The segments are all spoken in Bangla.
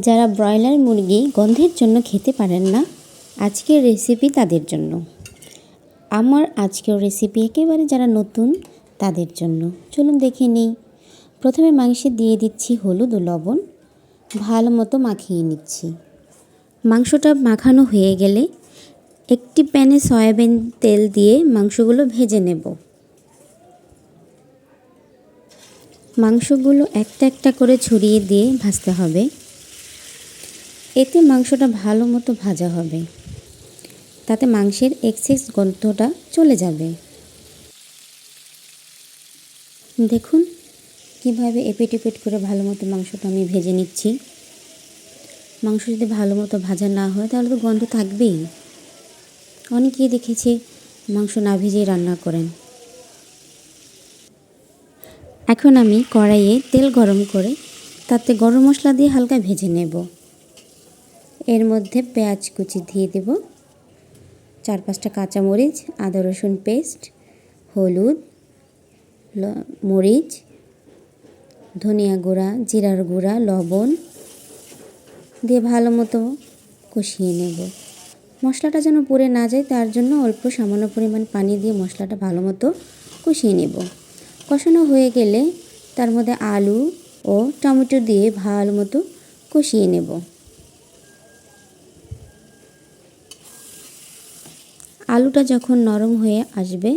যারা ব্রয়লার মুরগি গন্ধের জন্য খেতে পারেন না, আজকের রেসিপি তাদের জন্য। আমার আজকের রেসিপি একেবারে যারা নতুন, তাদের জন্য। চলুন দেখে নিই। প্রথমে মাংসে দিয়ে দিচ্ছি হলুদ ও লবণ। ভালো মতো মাখিয়ে নিচ্ছি। মাংসটা মাখানো হয়ে গেলে একটি প্যানে সয়াবিন তেল দিয়ে মাংসগুলো ভেজে নেব। মাংসগুলো একটা একটা করে ছড়িয়ে দিয়ে ভাজতে হবে। এতে মাংসটা ভালো মতো ভাজা হবে। তাতে মাংসের এক্সেস গন্ধটা চলে যাবে। দেখুন, কীভাবে এপেট এপেট করে ভালো মতো মাংসটা আমি ভেজে নিচ্ছি। মাংস যদি ভালো মতো ভাজা না হয়, তাহলে তো গন্ধ থাকবেই। অনেকেই দেখেছি মাংস না ভেজেই রান্না করেন। এখন আমি কড়াইয়ে তেল গরম করে তাতে গরম মশলা দিয়ে হালকা ভেজে নেব। এর মধ্যে পেঁয়াজ কুচি দিয়ে দেব। চার পাঁচটা কাঁচামরিচ, আদা রসুন পেস্ট, হলুদ মরিচ, ধনিয়া গুঁড়া, জিরার গুঁড়া, লবণ দিয়ে ভালো মতো কষিয়ে নেব। মশলাটা যেন পুড়ে না যায়, তার জন্য অল্প সামান্য পরিমাণ পানি দিয়ে মশলাটা ভালো মতো কষিয়ে নেব। কষানো হয়ে গেলে তার মধ্যে আলু ও টমেটো দিয়ে ভালো মতো কষিয়ে নেব। আলুটা যখন নরম হয়ে আসবে,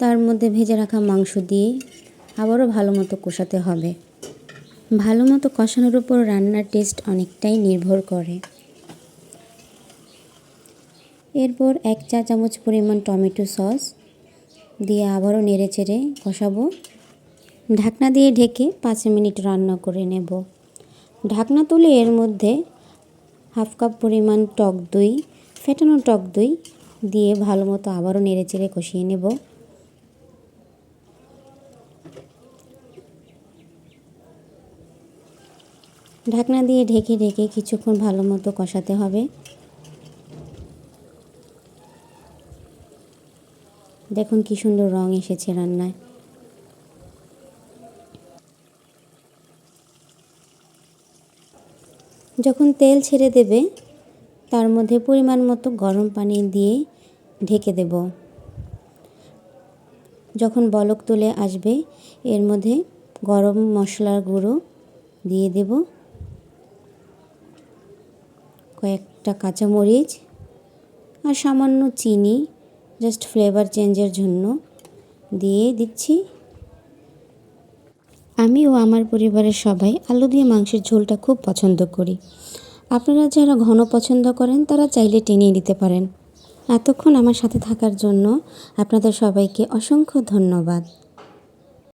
তার মধ্যে ভেজে রাখা মাংস দিয়ে আবারও ভালো মতো কষাতে হবে। ভালো মতো কষানোর উপর রান্নার টেস্ট অনেকটাই নির্ভর করে। এরপর এক চা চামচ পরিমাণ টমেটো সস দিয়ে আবারও নেড়ে চেড়ে কষাবো। ঢাকনা দিয়ে ঢেকে পাঁচ মিনিট রান্না করে নেব। ঢাকনা তুলে এর মধ্যে হাফ কাপ পরিমাণ টক দই, ফেটানো টক দই দিয়ে ভালো মতো আবারও নেড়ে চেড়ে কষিয়ে নেব। ঢাকনা দিয়ে ঢেকে ঢেকে কিছুক্ষণ ভালো মতো কষাতে হবে। দেখুন কি সুন্দর রং এসেছে রান্নায়। যখন তেল ছেড়ে দেবে তার মধ্যে পরিমাণ মতো গরম পানি দিয়ে ঢেকে দেব। যখন বলক তুলে আসবে, এর মধ্যে গরম মশলার গুঁড়ো দিয়ে দেব। কয়েকটা কাঁচামরিচ আর সামান্য চিনি জাস্ট ফ্লেভার চেঞ্জের জন্য দিয়ে দিচ্ছি। আমি ও আমার পরিবারের সবাই আলু দিয়ে মাংসের ঝোলটা খুব পছন্দ করি। আপনারা যারা ঘন পছন্দ করেন, তারা চাইলে টেনে নিতে পারেন। এতক্ষণ আমার সাথে থাকার জন্য আপনাদের সবাইকে অসংখ্য ধন্যবাদ।